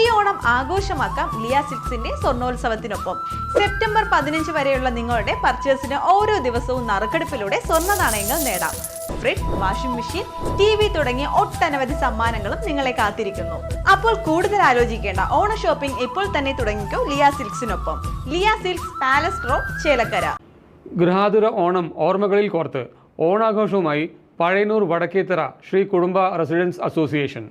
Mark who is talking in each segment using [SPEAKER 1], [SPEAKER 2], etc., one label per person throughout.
[SPEAKER 1] ഈ ഓണം ആഘോഷമാക്കാം ലിയ സിക്സിന്റെ സ്വർണോത്സവത്തിനൊപ്പം. സെപ്റ്റംബർ പതിനഞ്ച് വരെയുള്ള നിങ്ങളുടെ പർച്ചേസിന് ഓരോ ദിവസവും നറുക്കെടുപ്പിലൂടെ സ്വർണ നാണയങ്ങൾ നേടാം. Fridge washing machine T V തുടങ്ങിയ ഒട്ടനവധി സമ്മാനങ്ങളും നിങ്ങളെ കാത്തിരിക്കുന്നു. അപ്പോൾ കൂടുതൽ ആലോചിക്കേണ്ട ഓണ ഷോപ്പിംഗ് ഇപ്പോൾ തന്നെ തുടങ്ങിക്കോ Liya സിൽക്സിനൊപ്പം. Liya silks palace road Chelakkara.
[SPEAKER 2] ഗൃഹാതുര Onam ഓർമ്മകളിൽ കോർത്ത്. ഓണാഘോഷവുമായി പഴയനൂർ വടക്കേത്തറ ശ്രീ കുടുംബ റെസിഡൻസ് അസോസിയേഷൻ.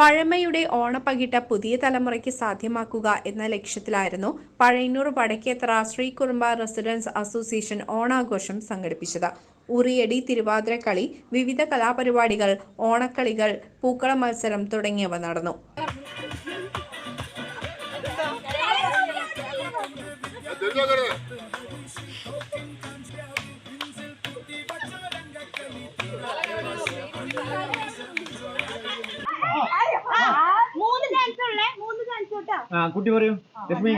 [SPEAKER 3] പഴമയുടെ ഓണപ്പകിട്ട പുതിയ തലമുറയ്ക്ക് സാധ്യമാക്കുക എന്ന ലക്ഷ്യത്തിലായിരുന്നു പഴയന്നൂർ വടക്കേത്തറ ശ്രീ കുറുമ്പ റെസിഡൻസ് അസോസിയേഷൻ ഓണാഘോഷം സംഘടിപ്പിച്ചത്. ഉറിയടി തിരുവാതിരക്കളി വിവിധ കലാപരിപാടികൾ ഓണക്കളികൾ പൂക്കള മത്സരം തുടങ്ങിയവ നടന്നു.
[SPEAKER 4] ആ കുട്ടി പറയൂ. ലക്ഷ്മി.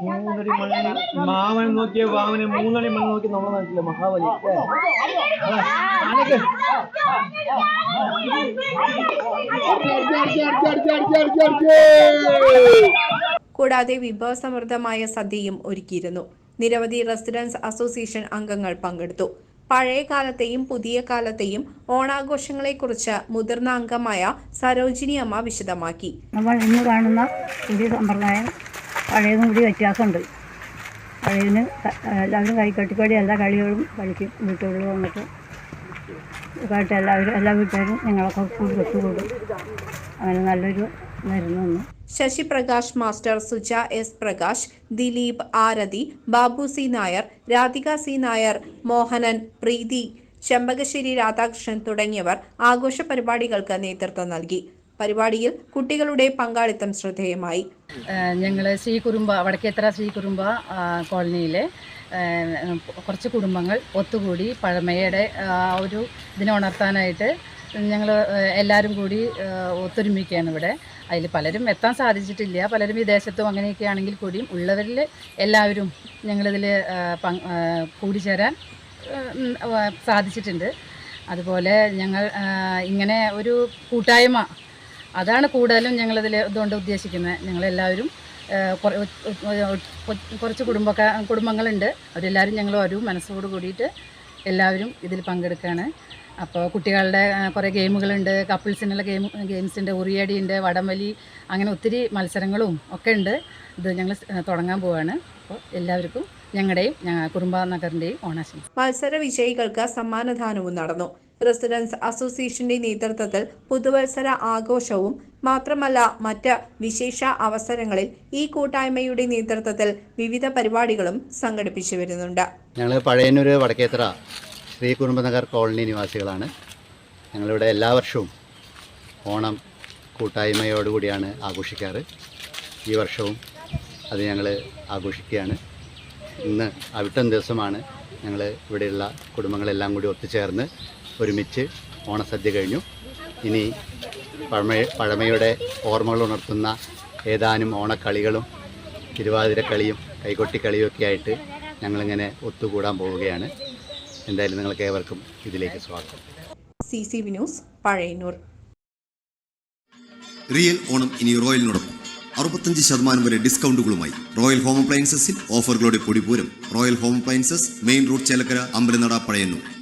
[SPEAKER 5] മൂന്നടി മൂന്നടി
[SPEAKER 4] മാവനെ നോക്കിയ വാവനെ മൂന്നടി മണ്ണ് നോക്കി നമ്മളെ നാട്ടിലെ മഹാബലി.
[SPEAKER 3] കൂടാതെ വിഭവസമൃദ്ധമായ സദ്യയും ഒരുക്കിയിരുന്നു. നിരവധി റെസിഡൻസ് അസോസിയേഷൻ അംഗങ്ങൾ പങ്കെടുത്തു. പഴയ കാലത്തെയും പുതിയ കാലത്തെയും ഓണാഘോഷങ്ങളെക്കുറിച്ച് മുതിർന്ന അംഗമായ സരോജിനി അമ്മ വിശദമാക്കി.
[SPEAKER 6] നമ്മൾ ഇന്ന് കാണുന്ന പുതിയ സമ്പ്രദായം പഴയതും കൂടി വ്യത്യാസമുണ്ട്. പഴയതിന് എല്ലാവരും എല്ലാവരും കൈക്കൊട്ടിക്കളി എല്ലാ കളികളും കളിക്കും വീട്ടുകളിൽ വന്നിട്ട് ഇതായിട്ട് എല്ലാവരും എല്ലാ വീട്ടുകാരും ഞങ്ങളൊക്കെ കൂടി ഒത്തുകൂടും അങ്ങനെ നല്ലൊരു ഇതായിരുന്നു ഒന്ന്
[SPEAKER 3] Sasi Prakash master Suja S Prakash Dileep Arathi Babu C Nair Radhika C Nair Mohanan Preethi Chembakassery Radhakrishnan തുടങ്ങിയവർ ആഘോഷ പരിപാടികൾക്ക് നേതൃത്വം നൽകി. പരിപാടിയിൽ കുട്ടികളുടെ പങ്കാളിത്തം ശ്രദ്ധേയമായി.
[SPEAKER 7] ഞങ്ങൾ ശ്രീ കുറുമ്പ വടക്കേത്തറ ശ്രീ കുറുമ്പ കോളനിയിലെ കുറച്ച് കുടുംബങ്ങൾ ഒത്തുകൂടി പഴമയുടെ ഒരു ഇതിനെ ഉണർത്താനായിട്ട് ഞങ്ങൾ എല്ലാവരും കൂടി ഒത്തൊരുമിക്കുകയാണ് ഇവിടെ. അതിൽ പലരും എത്താൻ സാധിച്ചിട്ടില്ല. പലരും വിദേശത്തും അങ്ങനെയൊക്കെ ആണെങ്കിൽ കൂടിയും ഉള്ളവരിൽ എല്ലാവരും ഞങ്ങളിതിൽ കൂടിച്ചേരാൻ സാധിച്ചിട്ടുണ്ട്. അതുപോലെ ഞങ്ങൾ ഇങ്ങനെ ഒരു കൂട്ടായ്മ അതാണ് കൂടുതലും ഞങ്ങളിതിൽ ഇതുകൊണ്ട് ഉദ്ദേശിക്കുന്നത്. ഞങ്ങളെല്ലാവരും കുറച്ച് കുടുംബക്കാ കുടുംബങ്ങളുണ്ട്. അവരെല്ലാവരും ഞങ്ങൾ ഒരു മനസ്സോട് കൂടിയിട്ട് എല്ലാവരും ഇതിൽ പങ്കെടുക്കുകയാണ് അപ്പോൾ കുട്ടികളുടെ കുറേ ഗെയിമുകളുണ്ട്. കപ്പിൾസിനുള്ള ഗെയിം ഗെയിംസിന്റെ ഉറിയടിയുണ്ട് വടംവലി അങ്ങനെ ഒത്തിരി മത്സരങ്ങളും ഒക്കെ ഉണ്ട്. ഇത് ഞങ്ങൾ തുടങ്ങാൻ പോവുകയാണ് അപ്പോൾ എല്ലാവർക്കും ഞങ്ങളുടെയും കുറുമ്പ നഗറിന്റെയും ഓണാശംസ.
[SPEAKER 3] മത്സര വിജയികൾക്ക് സമ്മാനദാനവും നടന്നു. റെസിഡൻസ് അസോസിയേഷന്റെ നേതൃത്വത്തിൽ പുതുവത്സര ആഘോഷവും മാത്രമല്ല മറ്റ് വിശേഷ അവസരങ്ങളിൽ ഈ കൂട്ടായ്മയുടെ നേതൃത്വത്തിൽ വിവിധ പരിപാടികളും സംഘടിപ്പിച്ചു വരുന്നുണ്ട്.
[SPEAKER 8] ഞങ്ങൾ പഴയന്നൂർ വടക്കേത്ര ശ്രീ കുടുംബനഗർ കോളനി നിവാസികളാണ്. ഞങ്ങളിവിടെ എല്ലാ വർഷവും ഓണം കൂട്ടായ്മയോടുകൂടിയാണ് ആഘോഷിക്കാറ്. ഈ വർഷവും അത് ഞങ്ങൾ ആഘോഷിക്കുകയാണ്. ഇന്ന് അവിട്ടം ദിവസമാണ് ഞങ്ങൾ ഇവിടെയുള്ള കുടുംബങ്ങളെല്ലാം കൂടി ഒത്തുചേർന്ന് ഒരുമിച്ച് ഓണസദ്യ കഴിഞ്ഞു. ഇനി പഴമ പഴമയുടെ ഓർമ്മകൾ ഉണർത്തുന്ന ഏതാനും ഓണക്കളികളും തിരുവാതിരക്കളിയും കൈകൊട്ടിക്കളിയും ഒക്കെ ആയിട്ട് ഞങ്ങളിങ്ങനെ ഒത്തുകൂടാൻ പോവുകയാണ്. എന്തായാലും നിങ്ങൾക്ക് ഏവർക്കും ഇതിലേക്ക് സ്വാഗതം.
[SPEAKER 3] C C V news Pazhayannur
[SPEAKER 9] real Onam ഇനി റോയലിനോടൊപ്പം. അറുപത്തഞ്ച് ശതമാനം വരെ ഡിസ്കൗണ്ടുകളുമായി റോയൽ ഹോം അപ്ലയൻസസിൽ ഓഫറുകളുടെ പൊടിപൂരം. Royal home appliances main road Chelakkara Ambalanada Pazhayannur.